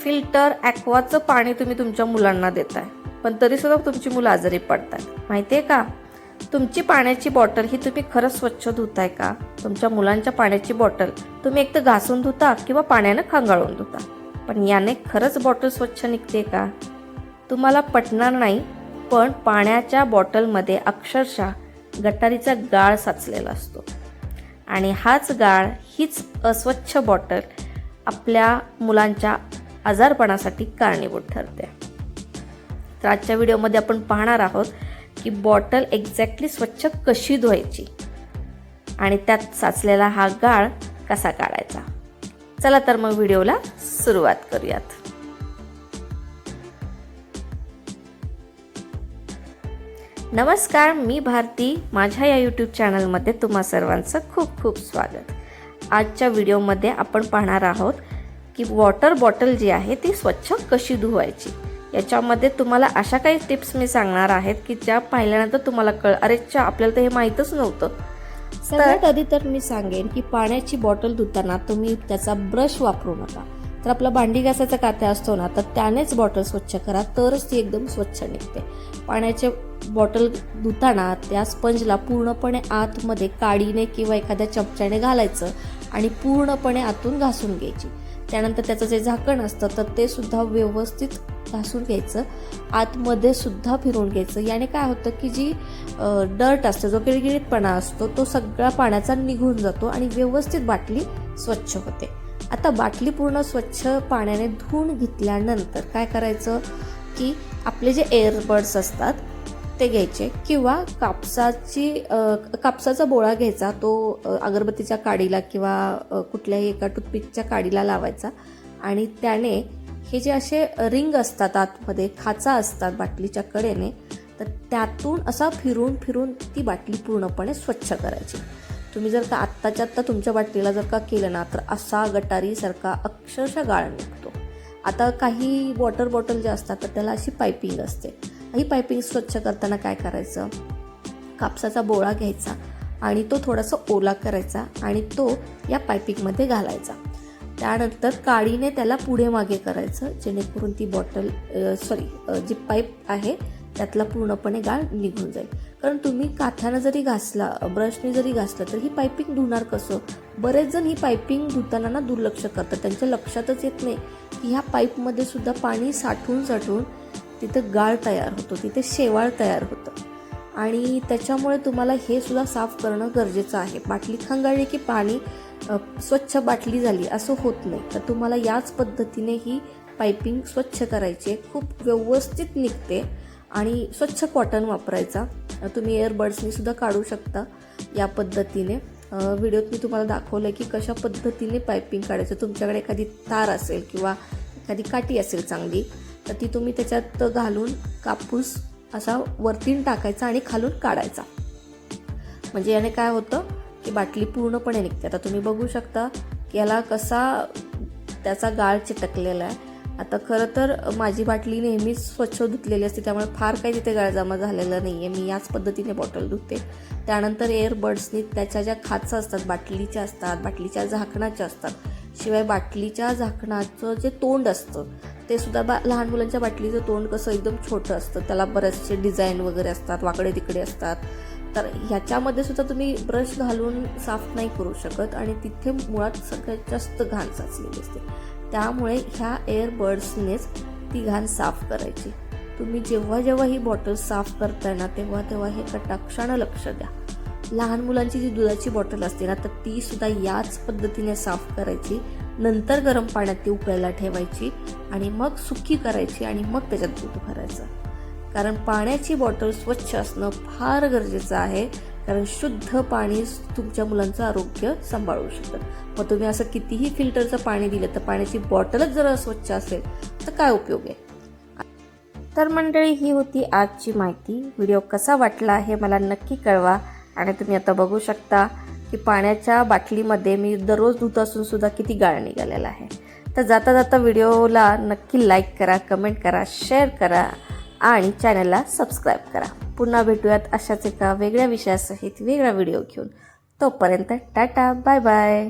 Filter ॲक्वाचं पाणी तुम्ही तुमच्या मुलांना देताय. पण तरीसुद्धा तुमची मुलं आजारी पडतात. माहिती आहे का? तुमची पाण्याची बॉटल ही तुम्ही खरंच स्वच्छ धुताय का? तुमच्या मुलांच्या पाण्याची बॉटल तुम्ही एक तर घासून धुता किंवा पाण्यानं खांगाळून धुता. पण याने खरंच बॉटल स्वच्छ निघते का? तुम्हाला पटणार नाही पण पाण्याच्या बॉटलमध्ये अक्षरशः गटारीचा गाळ साचलेला असतो. आणि हाच गाळ हीच अस्वच्छ बॉटल आपल्या मुलांच्या आजारपणासाठी कारणीभूत ठरते. तर आजच्या व्हिडिओमध्ये आपण पाहणार आहोत की बॉटल एक्झॅक्टली स्वच्छ कशी धुवायची आणि त्यात साचलेला हा गाळ कसा काढायचा. चला तर मग व्हिडिओला सुरुवात करूयात. नमस्कार मी भारती. माझ्या या यूट्यूब चॅनलमध्ये तुम्हा सर्वांचं खूप खूप स्वागत. आजच्या व्हिडिओमध्ये आपण पाहणार आहोत की वॉटर बॉटल जी आहे ती स्वच्छ कशी धुवायची? याच्यामध्ये तुम्हाला अशा काही टिप्स मी सांगणार आहेत की ज्या पाहिल्यानंतर तुम्हाला कळ अरे च्या आपल्याला तर हे माहीतच नव्हतं. सगळ्यात आधी तर मी सांगेन की पाण्याची बॉटल धुताना तुम्ही त्याचा ब्रश वापरू नका. तर आपला भांडी घासाचा कात्या असतो ना तर त्यानेच बॉटल स्वच्छ करा तरच ती एकदम स्वच्छ निघते. पाण्याचे बॉटल धुताना त्या स्पंजला पूर्णपणे आतमध्ये काडीने किंवा एखाद्या चमच्याने घालायचं आणि पूर्णपणे आतून घासून घ्यायची. त्यानंतर त्याचं जे झाकण असतं तर ते सुद्धा व्यवस्थित घासून घ्यायचं. आतमध्ये सुद्धा फिरून घ्यायचं. याने काय होतं की जी डर्ट असतो जो किळगिळीतपणा असतो तो सगळा पाण्याचा निघून जातो आणि व्यवस्थित बाटली स्वच्छ होते. आता बाटली पूर्ण स्वच्छ पाण्याने धुवून घेतल्यानंतर काय करायचं की आपले जे एअरबड्स असतात ते घ्यायचे किंवा कापसाची कापसाचा बोळा घ्यायचा तो अगरबत्तीच्या काडीला किंवा कुठल्याही एका टूथपिकच्या काडीला लावायचा. आणि त्याने हे जे असे रिंग असतात आतमध्ये खाचा असतात बाटलीच्या कडेने तर त्यातून असा फिरून फिरून ती बाटली पूर्णपणे स्वच्छ करायची. तुम्ही जर का आत्ताच्या आत्ता तुमच्या बाटलीला जर का केलं ना तर असा गटारीसारखा अक्षरशः गाळ निघतो. आता काही वॉटर बॉटल ज्या असतात तर त्याला अशी पायपिंग असते. ही पायपिंग स्वच्छ करताना काय करायचं? कापसाचा बोळा घ्यायचा आणि तो थोडासा ओला करायचा आणि तो या पायपिंगमध्ये घालायचा. त्यानंतर काडीने त्याला पुढे मागे करायचं जेणेकरून ती बॉटल सॉरी जी पाईप आहे त्यातला पूर्णपणे गाळ निघून जाईल. कारण तुम्ही काथ्यानं जरी घासला ब्रशने जरी घासलं तर ही पायपिंग धुणार कसं? बरेच जण ही पायपिंग धुताना ना दुर्लक्ष करतात. त्यांच्या लक्षातच येत नाही की ह्या पाईपमध्ये सुद्धा पाणी साठवून साठवून तिथं गाळ तयार होतो तिथे शेवाळ तयार होतं. आणि त्याच्यामुळे तुम्हाला हे सुद्धा साफ करणं गरजेचं आहे. बाटली खंगाळली की पाणी स्वच्छ बाटली झाली असं होत नाही. तर तुम्हाला याच पद्धतीने ही पायपिंग स्वच्छ करायची आहे. खूप व्यवस्थित निघते आणि स्वच्छ कॉटन वापरायचा. तुम्ही एअरबड्सनी सुद्धा काढू शकता या पद्धतीने. व्हिडिओत मी तुम्हाला दाखवलं की कशा पद्धतीने पायपिंग काढायचं. तुमच्याकडे एखादी तार असेल किंवा एखादी काठी असेल चांगली तर ती तुम्ही त्याच्यात घालून कापूस असा वरतीन टाकायचा आणि खालून काढायचा. म्हणजे याने काय होतं की बाटली पूर्णपणे निघते. आता तुम्ही बघू शकता की याला कसा त्याचा गाळ चिटकलेला आहे. आता खरं तर माझी बाटली नेहमीच स्वच्छ धुतलेली असते त्यामुळे फार काही तिथे गाळ जमा झालेला नाही आहे मी याच पद्धतीने बॉटल धुते. त्यानंतर एअरबड्सनी त्याच्या ज्या खाचा असतात बाटलीच्या असतात बाटलीच्या झाकणाच्या असतात शिवाय बाटलीच्या झाकणाचं जे तोंड असतं ते सुद्धा बा लहान मुलांच्या बाटलीचं तोंड कसं एकदम छोटं असतं. त्याला बरेचसे डिझाईन वगैरे असतात वाकडे तिकडे असतात. तर ह्याच्यामध्ये सुद्धा तुम्ही ब्रश घालून साफ नाही करू शकत आणि तिथे मुळात सगळ्यात जास्त घाण साचलेली असते. त्यामुळे ह्या एअरबड्सनेच ती घाण साफ करायची. तुम्ही जेव्हा जेव्हा ही बॉटल साफ करताय ना तेव्हा तेव्हा हे कटाक्षानं लक्ष द्या. लहान मुलांची जी दुधाची बॉटल असते ना तर ती सुद्धा याच पद्धतीने साफ करायची. नंतर गरम पाण्यात ती उकळायला ठेवायची आणि मग सुकी करायची आणि मग त्याच्यात दूध भरायचं. कारण पाण्याची बॉटल स्वच्छ असणं फार गरजेचं आहे. कारण शुद्ध पाणी तुमच्या मुलांचं आरोग्य सांभाळू शकतं. मग तुम्ही असं कितीही फिल्टरचं पाणी दिलं तर पाण्याची बॉटलच जर अस्वच्छ असेल तर काय उपयोग आहे? तर मंडळी ही होती आजची माहिती. व्हिडिओ कसा वाटला हे मला नक्की कळवा आणि तुम्ही आता बघू शकता. की पाण्याच्या बाटलीमध्ये मी दररोज धुत असून सुद्धा किती गाळ निघालेला आहे. तर जाता जाता व्हिडिओला नक्की लाईक करा कमेंट करा शेअर करा आणि चॅनलला सबस्क्राईब करा. पुन्हा भेटूयात अशाच एका वेगळ्या विषयासहित वेगळा व्हिडिओ घेऊन. तोपर्यंत टाटा बाय बाय